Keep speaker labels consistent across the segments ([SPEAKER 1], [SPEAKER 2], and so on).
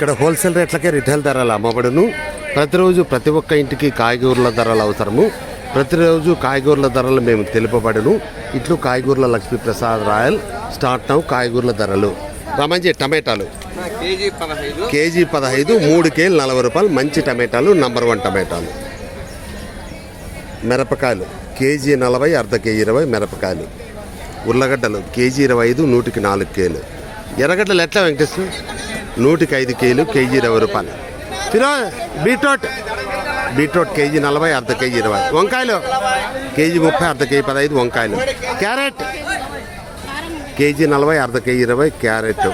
[SPEAKER 1] ఇక్కడ హోల్సేల్ రేట్లకే రిటైల్ ధరలు అమ్మబడును. ప్రతిరోజు ప్రతి ఒక్క ఇంటికి కాయగూరల ధరలు అవసరము. ప్రతిరోజు కాయగూరల ధరలు మేము తెలుపబడును. ఇట్లు కాయగూరల లక్ష్మీప్రసాద్ రాయల్. స్టార్ట్ నౌ కాయగూరల ధరలు. రమంజీ టమాటాలు.
[SPEAKER 2] కేజీ పదహైదు
[SPEAKER 1] మూడు కేలు నలభై రూపాయలు. మంచి టమాటాలు నంబర్ వన్ టమాటాలు. మిరపకాయలు కేజీ నలభై అర్ధ కేజీ ఇరవై మిరపకాయలు. ఉర్లగడ్డలు కేజీ ఇరవై ఐదు నూటికి నాలుగు కేలు. ఎర్రగడ్డలు ఎట్లా వెంకటేశ్వర? నూటికి ఐదు కేజీలు కేజీ ఇరవై రూపాయలు. ఫిరో బీట్రూట్. బీట్రూట్ కేజీ నలభై అర్ధ కేజీ ఇరవై. వంకాయలు. కేజీ ముప్పై అర్ధ కేజీ పదహైదు వంకాయలు. క్యారెట్. కేజీ నలభై అర్ధ కేజీ ఇరవై క్యారెట్.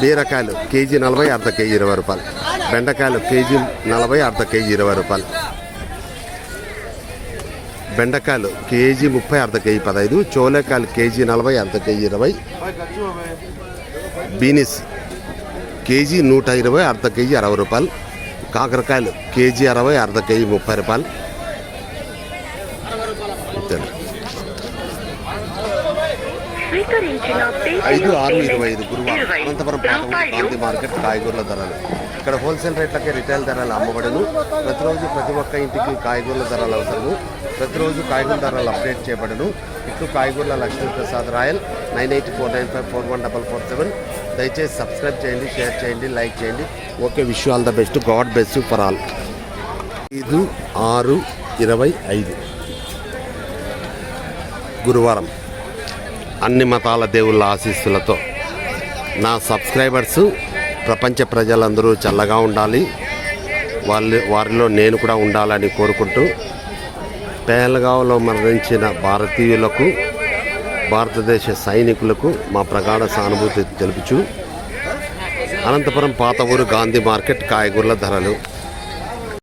[SPEAKER 1] బీరకాయలు కేజీ నలభై అర్ధ కేజీ ఇరవై రూపాయలు. బెండకాయలు కేజీ నలభై అర్ధ కేజీ ఇరవై రూపాయలు. బెండకాయలు కేజీ ముప్పై అర్ధ కేజీ పదహైదు. చోలేకాయలు కేజీ నలభై అర్ధ కేజీ ఇరవై. బీనిస్ కేజీ నూట ఇరవై అర్ధ కేజీ అరవై రూపాయలు. కాకరకాయలు కేజీ అరవై అర్ధ కేజీ ముప్పై రూపాయలు. ఐదు ఆరు ఇరవై ఐదు గురువారం అనంతపురం గాంధీ మార్కెట్ కాయగూరల ధరలు. ఇక్కడ హోల్సేల్ రేట్లకే రిటైల్ ధరలు అమ్మబడును. ప్రతిరోజు ప్రతి ఒక్క ఇంటికి కాయగూరల ధరలు అవసరము. ప్రతిరోజు కాయగూరల ధరలు అప్డేట్ చేయబడును. ఇట్లు కాయగూరల Lakshmiprasad Rayal nine eight four nine five four one double four seven. దయచేసి సబ్స్క్రైబ్ చేయండి షేర్ చేయండి లైక్ చేయండి. Okay wish all the best god best for all ఐదు ఆరు ఇరవై ఐదు. గురువారం. అన్ని మతాల దేవుళ్ళ ఆశీస్సులతో నా సబ్స్క్రైబర్స్ ప్రపంచ ప్రజలందరూ చల్లగా ఉండాలి. వాళ్ళు వారిలో నేను కూడా ఉండాలని కోరుకుంటూ పేలగావ్లో మరణించిన భారతీయులకు భారతదేశ సైనికులకు మా ప్రగాఢ సానుభూతి తెలుపుచు అనంతపురం పాత ఊరు గాంధీ మార్కెట్ కాయగూరల ధరలు